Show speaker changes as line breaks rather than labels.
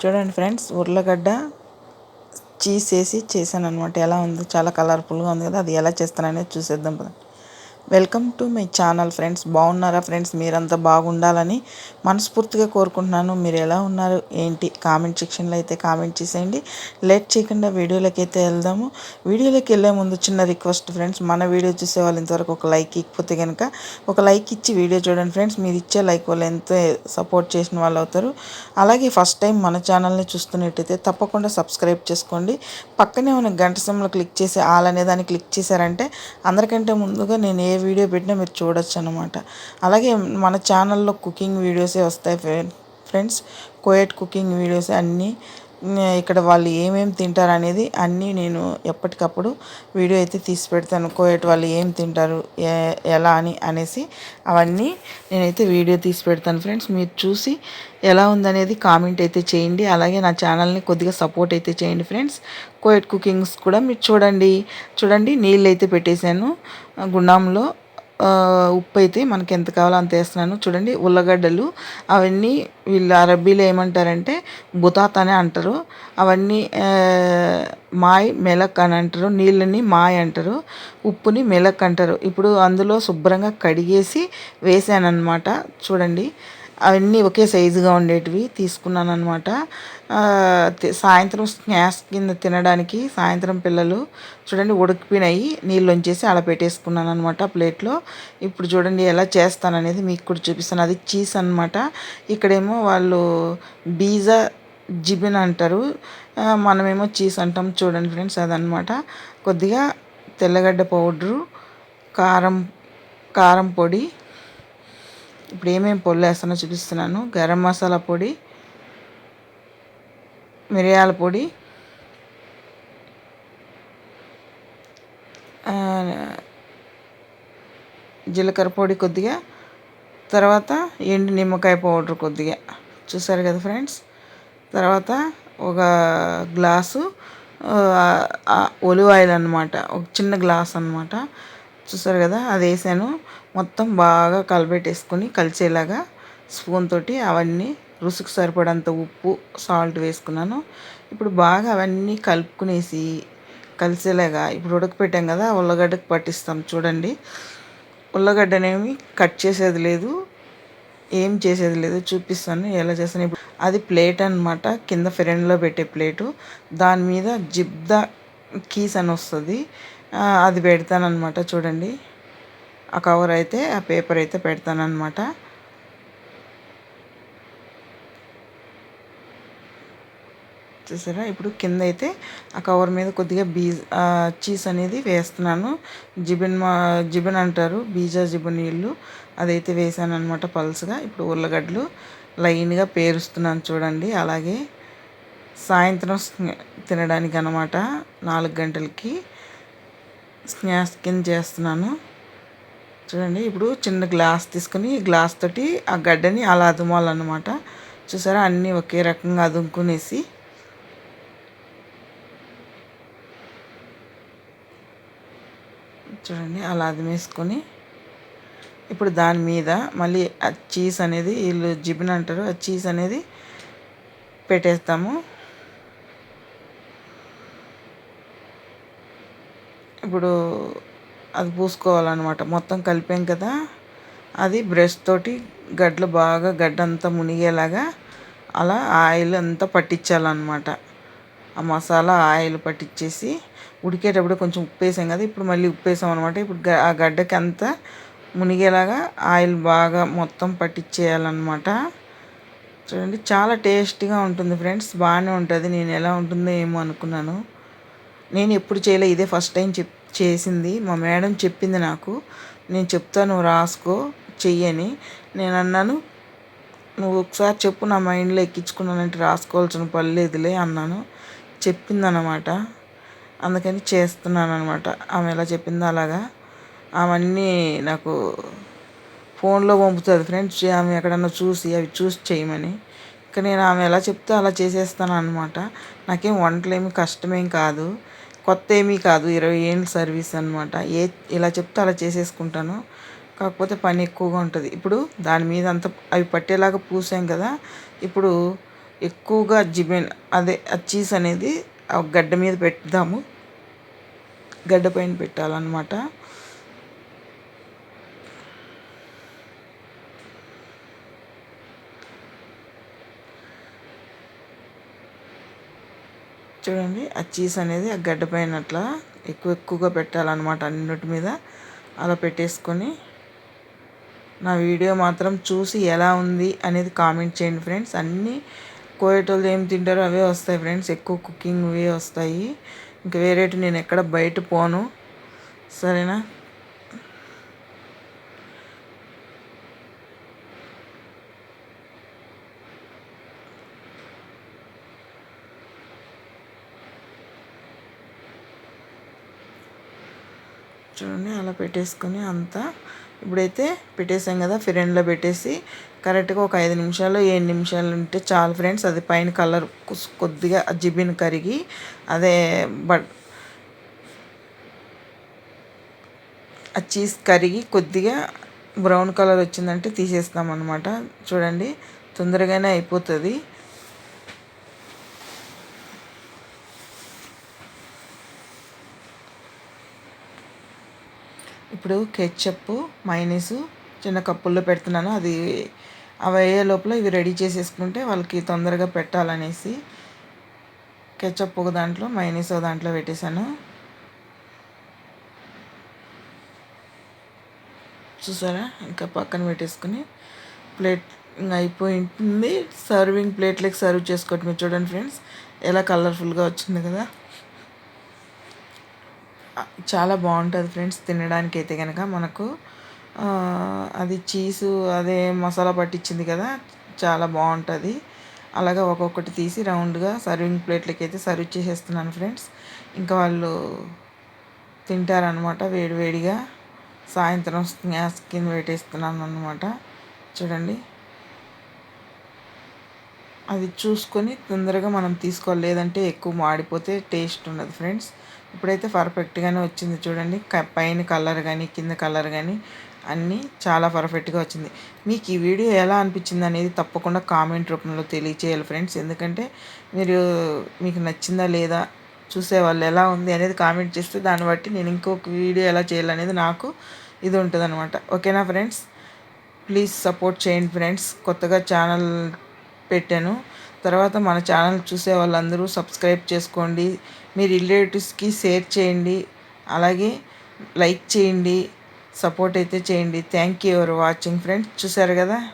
చూడండి ఫ్రెండ్స్ ఉర్లగడ్డ చీజ్ వేసి చేశాను అనమాట ఎలా ఉంది? చాలా కలర్ఫుల్గా ఉంది కదా అది ఎలా చేస్తాననేది చూసేద్దాం welcome to my channel friends. బాగున్నారా ఫ్రెండ్స్? మీరంతా బాగుండాలని మనస్ఫూర్తిగా కోరుకుంటున్నాను. మీరు ఎలా ఉన్నారు? ఏంటి? కామెంట్ సెక్షన్లో అయితే కామెంట్ చేసేయండి. లేట్ చేయకుండా వీడియోలోకి అయితే వెళ్దాము. వీడియోలోకి వెళ్ళే ముందు చిన్న రిక్వెస్ట్ ఫ్రెండ్స్. మన వీడియో చూసే వాళ్ళు ఇంతవరకు ఒక లైక్ ఇకపోతే కనుక ఒక లైక్ ఇచ్చి వీడియో చూడండి ఫ్రెండ్స్. మీరు ఇచ్చే లైక్ వాళ్ళు ఎంతో సపోర్ట్ చేసిన వాళ్ళు అవుతారు. అలాగే ఫస్ట్ టైం మన ఛానల్ని చూస్తున్నట్టయితే తప్పకుండా సబ్స్క్రైబ్ చేసుకోండి. పక్కనే ఉన్న గంట సమయంలో క్లిక్ చేసి ఆల్ అనే దాన్ని క్లిక్ చేశారంటే అందరికంటే ముందుగా నేను ఏ వీడియో పెట్టినా మీరు చూడొచ్చు అనమాట అలాగే మన ఛానల్లో కుకింగ్ వీడియోసే వస్తాయి ఫ్రెండ్స్. కోయట్ కుకింగ్ వీడియోస్ అన్నీ. ఇక్కడ వాళ్ళు ఏమేమి తింటారు అనేది అన్నీ నేను ఎప్పటికప్పుడు వీడియో అయితే తీసి పెడతాను. కోయట్ వాళ్ళు ఏం తింటారు ఎలా అని అనేసి అవన్నీ నేనైతే వీడియో తీసి పెడతాను. ఫ్రెండ్స్ మీరు చూసి ఎలా ఉందనేది కామెంట్ అయితే చేయండి. అలాగే నా ఛానల్ని కొద్దిగా సపోర్ట్ అయితే చేయండి ఫ్రెండ్స్. కోయట్ కుకింగ్స్ కూడా మీరు చూడండి. చూడండి నీళ్ళు అయితే పెట్టేశాను. గుండంలో ఉప్పు అయితే మనకి ఎంత కావాలో అంత వేస్తున్నాను. చూడండి ఉల్లగడ్డలు అవన్నీ వీళ్ళు అరబీలో ఏమంటారంటే బుతాత్ అని అంటారు. అవన్నీ మాయ్ మెలక్ అని అంటారు. నీళ్ళని మాయ్ అంటారు. ఉప్పుని మెలక్ అంటారు. ఇప్పుడు అందులో శుభ్రంగా కడిగేసి వేసాను అనమాట చూడండి అవన్నీ ఒకే సైజుగా ఉండేటివి తీసుకున్నాను అనమాట సాయంత్రం స్నాక్స్ కింద తినడానికి సాయంత్రం పిల్లలు చూడండి ఉడికిపోయినాయి. నీళ్ళు వంచేసి అలా పెట్టేసుకున్నాను అనమాట ప్లేట్లో. ఇప్పుడు చూడండి ఎలా చేస్తాననేది మీకు కూడా చూపిస్తాను. అది చీజ్ అనమాట ఇక్కడేమో వాళ్ళు బీజా జిబిన్ అంటారు. మనమేమో చీజ్ అంటాం చూడండి ఫ్రెండ్స్ అదనమాట కొద్దిగా తెల్లగడ్డ పౌడరు కారం కారం పొడి ఇప్పుడు ఏమేమి పొడులు వేస్తానో చూపిస్తున్నాను. గరం మసాలా పొడి మిరియాల పొడి జీలకర్ర పొడి కొద్దిగా తర్వాత ఎండు నిమ్మకాయ పౌడర్ కొద్దిగా. చూసారు కదా ఫ్రెండ్స్? తర్వాత ఒక గ్లాసు ఒలివ్ ఆయిల్ అనమాట ఒక చిన్న గ్లాస్ అనమాట చూసారు కదా అది వేసాను. మొత్తం బాగా కలబెట్టేసుకొని కలిసేలాగా స్పూన్ తోటి అవన్నీ రుసుకు సరిపడంత ఉప్పు సాల్ట్ వేసుకున్నాను. ఇప్పుడు బాగా అవన్నీ కలుపుకునేసి కలిసేలాగా ఇప్పుడు ఉడకపెట్టాం కదా ఉల్లగడ్డకు పట్టిస్తాం చూడండి. ఉల్లగడ్డనేమి కట్ చేసేది లేదు ఏం చేసేది లేదు చూపిస్తాను ఎలా చేస్తాను. ఇప్పుడు అది ప్లేట్ అనమాట కింద ఫ్రెండ్లో పెట్టే ప్లేటు. దాని మీద జిబ్దా కీస్ అని వస్తుంది. అది పెడతానమాట చూడండి. ఆ కవర్ అయితే ఆ పేపర్ అయితే పెడతానమాట చూసారా? ఇప్పుడు కింద అయితే ఆ కవర్ మీద కొద్దిగా బీజ్ చీజ్ అనేది వేస్తున్నాను. జిబిన్ మా జిబిన్ అంటారు బీజా జిబిన్ నీళ్ళు. అదైతే వేసాను అనమాట పల్స్గా. ఇప్పుడు ఉర్లగడ్డలు లైన్గా పేరుస్తున్నాను చూడండి. అలాగే సాయంత్రం తినడానికి అనమాట నాలుగు గంటలకి. స్నాక్స్ కింద చేస్తున్నాను. చూడండి ఇప్పుడు చిన్న గ్లాస్ తీసుకుని గ్లాస్ తోటి ఆ గడ్డని అలా అదుమాలన్నమాట. చూసారా అన్నీ ఒకే రకంగా అదుముకునేసి. చూడండి అలా అదిమేసుకొని. ఇప్పుడు దాని మీద మళ్ళీ ఆ చీజ్ అనేది వీళ్ళు జిబిన్ అంటారు ఆ చీజ్ అనేది పెట్టేస్తాము. ఇప్పుడు అది పూసుకోవాలన్నమాట. మొత్తం కలిపాం కదా. అది బ్రష్ తోటి గడ్డలు బాగా గడ్డ అంతా మునిగేలాగా అలా ఆయిల్ అంతా పట్టించాలన్నమాట. ఆ మసాలా ఆయిల్ పట్టించేసి ఉడికేటప్పుడు కొంచెం ఉప్పు వేసాం కదా. ఇప్పుడు మళ్ళీ ఉప్పు వేసాం అనమాట ఇప్పుడు ఆ గడ్డకి అంతా మునిగేలాగా ఆయిల్ బాగా మొత్తం పట్టించేయాలన్నమాట. చూడండి చాలా టేస్టీగా ఉంటుంది ఫ్రెండ్స్. బాగానే ఉంటుంది. నేను ఎలా ఉంటుందో ఏమో అనుకున్నాను. నేను ఎప్పుడు చేయలే. ఇదే ఫస్ట్ టైం చెప్ చేసింది. మా మేడం చెప్పింది నాకు. నేను చెప్తాను రాసుకో చెయ్యని. నేను అన్నాను నువ్వు ఒకసారి చెప్పు నా మైండ్లో ఎక్కించుకున్నానంటే రాసుకోవాల్సిన పని లేదులే అన్నాను. చెప్పిందనమాట అందుకని చేస్తున్నాను అనమాట ఆమె ఎలా చెప్పిందో అలాగా. అవన్నీ నాకు ఫోన్లో పంపుతుంది ఫ్రెండ్స్. ఆమె ఎక్కడన్నా చూసి అవి చూసి చేయమని. ఇంకా నేను ఆమె ఎలా చెప్తే అలా చేసేస్తాను అనమాట నాకేం వంటలేమి కష్టమేం కాదు. కొత్త ఏమీ కాదు ఇరవై ఏళ్ళ సర్వీస్ అనమాట ఏ ఇలా చెప్తే అలా చేసేసుకుంటాను. కాకపోతే పని ఎక్కువగా ఉంటుంది. ఇప్పుడు దాని మీద అంత అవి పట్టేలాగా పూసాం కదా ఇప్పుడు ఎక్కువగా జిబెన్ అదే ఆ చీజ్ అనేది ఆ గడ్డ మీద పెడదాము. గడ్డ పైన పెట్టాలన్నమాట. చూడండి ఆ చీజ్ అనేది ఆ గడ్డ పైన అట్లా ఎక్కువ ఎక్కువగా పెట్టాలన్నమాట అన్నిటి మీద. అలా పెట్టేసుకొని నా వీడియో మాత్రం చూసి ఎలా ఉంది అనేది కామెంట్ చేయండి ఫ్రెండ్స్. అన్నీ కోయేటోళ్ళు ఏం తింటారో అవే వస్తాయి ఫ్రెండ్స్. ఎక్కువ కుకింగ్ అవే వస్తాయి. ఇంకా వేరేటి నేను ఎక్కడ బయట పోను. సరేనా? చూడండి అలా పెట్టేసుకొని అంతా ఇప్పుడైతే పెట్టేసాం కదా ఫిరెండ్లో పెట్టేసి. కరెక్ట్గా ఒక ఐదు నిమిషాలు ఏడు నిమిషాలు ఉంటే చాలు ఫ్రెండ్స్. అది పైన కలర్ కొద్దిగా జిబిన్ కరిగి అదే బట్ ఆ చీజ్ కరిగి కొద్దిగా బ్రౌన్ కలర్ వచ్చిందంటే తీసేస్తాం అనమాట చూడండి తొందరగానే అయిపోతుంది. ఇప్పుడు కెచ్చప్ మైనీస్ చిన్న కప్పుల్లో పెడుతున్నాను. అది అవి అయ్యే లోపల ఇవి రెడీ చేసేసుకుంటే వాళ్ళకి తొందరగా పెట్టాలనేసి కెచ్చప్ ఒక దాంట్లో మైనీస్ ఒక దాంట్లో పెట్టేశాను. చూసారా? ఇంకా పక్కన పెట్టేసుకుని ప్లేట్ ఇంకా అయిపోయింది. సర్వింగ్ ప్లేట్లకి సర్వ్ చేసుకోవటం చూడండి ఫ్రెండ్స్ ఎలా కలర్ఫుల్గా వచ్చింది కదా. చాలా బాగుంటుంది ఫ్రెండ్స్ తినడానికి అయితే కనుక మనకు అది చీజు అదే మసాలా పట్టించింది కదా చాలా బాగుంటుంది. అలాగా ఒక్కొక్కటి తీసి రౌండ్గా సర్వింగ్ ప్లేట్లకి అయితే సర్వ్ చేసేస్తున్నాను ఫ్రెండ్స్. ఇంకా వాళ్ళు తింటారనమాట వేడివేడిగా. సాయంత్రం స్నాక్స్ కింద పెట్టేస్తున్నాను అనమాట చూడండి. అది చూసుకొని తొందరగా మనం తీసుకోవాలి. లేదంటే ఎక్కువ మాడిపోతే టేస్ట్ ఉండదు ఫ్రెండ్స్. ఇప్పుడైతే పర్ఫెక్ట్గానే వచ్చింది చూడండి. పైన కలర్ కానీ కింద కలర్ కానీ అన్నీ చాలా పర్ఫెక్ట్గా వచ్చింది. మీకు ఈ వీడియో ఎలా అనిపించింది అనేది తప్పకుండా కామెంట్ రూపంలో తెలియచేయాలి ఫ్రెండ్స్. ఎందుకంటే మీరు మీకు నచ్చిందా లేదా చూసే వాళ్ళు ఎలా ఉంది అనేది కామెంట్ చేస్తే దాన్ని బట్టి నేను ఇంకొక వీడియో ఎలా చేయాలనేది నాకు ఇది ఉంటుంది అనమాట ఓకేనా ఫ్రెండ్స్? ప్లీజ్ సపోర్ట్ చేయండి ఫ్రెండ్స్. కొత్తగా ఛానల్ పెట్టాను. తర్వాత మన ఛానల్ చూసే వాళ్ళందరూ సబ్స్క్రైబ్ చేసుకోండి. మీ రిలేటివ్స్కి షేర్ చేయండి. అలాగే లైక్ చేయండి. సపోర్ట్ అయితే చేయండి. Thank you for watching friends. చూసారు కదా?